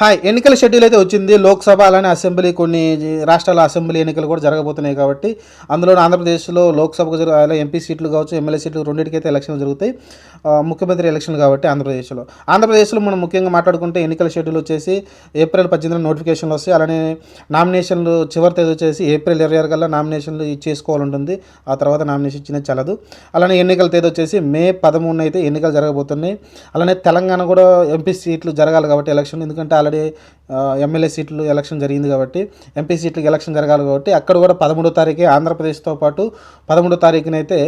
Hi ఎన్నికల schedule అయితే వచ్చింది. లోక్సభ అలానే అసెంబ్లీ కొన్ని రాష్ట్రాల అసెంబ్లీ ఎన్నికలు కూడా జరగబోతున్నాయి కాబట్టి అందులో ఆంధ్రప్రదేశ్లో లోక్సభకు జరుగు అలా ఎంపీ సీట్లు కావచ్చు ఎమ్మెల్యే సీట్లు రెండింటికైతే ఎలక్షన్లు జరుగుతాయి. ముఖ్యమంత్రి ఎలక్షన్లు కాబట్టి ఆంధ్రప్రదేశ్లో. ఆంధ్రప్రదేశ్లో మనం ముఖ్యంగా మాట్లాడుకుంటే ఎన్నికల షెడ్యూల్ వచ్చేసి ఏప్రిల్ పద్దెనిమిది నోటిఫికేషన్లు వస్తాయి. అలానే నామినేషన్లు చివరి తేదీ వచ్చేసి ఏప్రిల్ ఇరవై ఆరు కల్లా నామినేషన్లు చేసుకోవాలంటుంది. ఆ తర్వాత నామినేషన్ ఇచ్చిన చల్లదు. అలానే ఎన్నికల తేదీ వచ్చేసి మే పదమూడున అయితే ఎన్నికలు జరగబోతున్నాయి. అలానే తెలంగాణ కూడా ఎంపీ సీట్లు జరగాలి కాబట్టి ఎలక్షన్ ఎందుకంటే কালারে ఎమ్మెల్యే సీట్లు ఎలక్షన్ జరిగింది కాబట్టి ఎంపీ సీట్లకు ఎలక్షన్ జరగాలి కాబట్టి అక్కడ కూడా పదమూడో తారీఖే ఆంధ్రప్రదేశ్తో పాటు పదమూడో తారీఖునైతే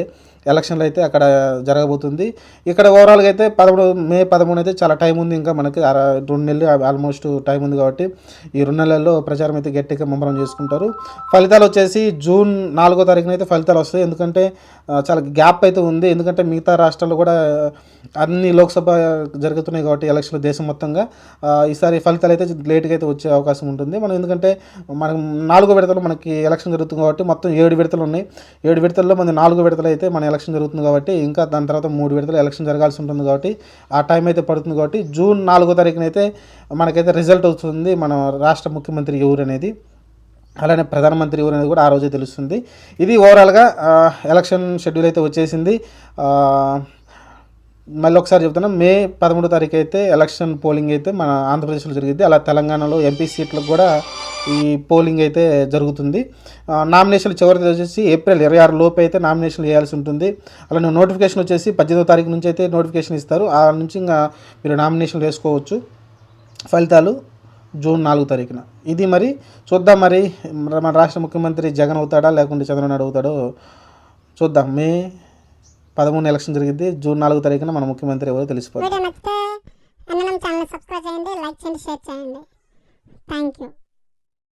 ఎలక్షన్లు అయితే అక్కడ జరగబోతుంది. ఇక్కడ ఓవరాల్గా అయితే పదమూడు మే పదమూడు అయితే చాలా టైం ఉంది. ఇంకా మనకి రెండు నెలలు ఆల్మోస్ట్ టైం ఉంది కాబట్టి ఈ రెండు నెలల్లో ప్రచారం అయితే గట్టిగా ముమ్మరం చేసుకుంటారు. ఫలితాలు వచ్చేసి జూన్ నాలుగో తారీఖున అయితే ఫలితాలు వస్తాయి. ఎందుకంటే చాలా గ్యాప్ అయితే ఉంది. ఎందుకంటే మిగతా రాష్ట్రాలు కూడా అన్ని లోక్సభ జరుగుతున్నాయి కాబట్టి ఎలక్షన్లు దేశం మొత్తంగా. ఈసారి ఫలితాలు అయితే లేట్గా అయితే వచ్చే అవకాశం ఉంటుంది. మనం ఎందుకంటే మనం నాలుగో విడతలు మనకి ఎలక్షన్ జరుగుతుంది కాబట్టి మొత్తం ఏడు విడతలు ఉన్నాయి. ఏడు విడతల్లో మన నాలుగో విడతలు అయితే మన ఎలక్షన్ జరుగుతుంది కాబట్టి ఇంకా దాని తర్వాత మూడు విడతలు ఎలక్షన్ జరగాల్సి ఉంటుంది కాబట్టి ఆ టైం అయితే పడుతుంది కాబట్టి జూన్ నాలుగో తారీఖున అయితే మనకైతే రిజల్ట్ వస్తుంది మన రాష్ట్ర ముఖ్యమంత్రి ఎవరు అనేది. అలానే ప్రధానమంత్రి ఎవరు అనేది కూడా ఆ రోజే తెలుస్తుంది. ఇది ఓవరాల్గా ఎలక్షన్ షెడ్యూల్ అయితే వచ్చేసింది. మళ్ళీ ఒకసారి చెప్తున్నా మే పదమూడో తారీఖు అయితే ఎలక్షన్ పోలింగ్ అయితే మన ఆంధ్రప్రదేశ్లో జరిగింది. అలా తెలంగాణలో ఎంపీ సీట్లకు కూడా ఈ పోలింగ్ అయితే జరుగుతుంది. నామినేషన్లు చివరి వచ్చేసి ఏప్రిల్ ఇరవై ఆరు లోపు అయితే నామినేషన్ వేయాల్సి ఉంటుంది. అలానే నోటిఫికేషన్ వచ్చేసి పద్దెనిమిదో తారీఖు నుంచి అయితే నోటిఫికేషన్ ఇస్తారు. ఆ నుంచి ఇంకా మీరు నామినేషన్ వేసుకోవచ్చు. ఫలితాలు జూన్ నాలుగు తారీఖున. ఇది మరి చూద్దాం మరి మన రాష్ట్ర ముఖ్యమంత్రి జగన్ అవుతాడా లేకుంటే చంద్రబాబు అవుతాడో చూద్దాం. మే పదమూడు ఎలక్షన్ జరిగింది జూన్ నాలుగు తారీఖున మన ముఖ్యమంత్రి ఎవరో తెలిసిపోతుంది ఛానల్ సబ్స్క్రైబ్ చేయండి లైక్ చేయండి షేర్ చేయండి. Thank you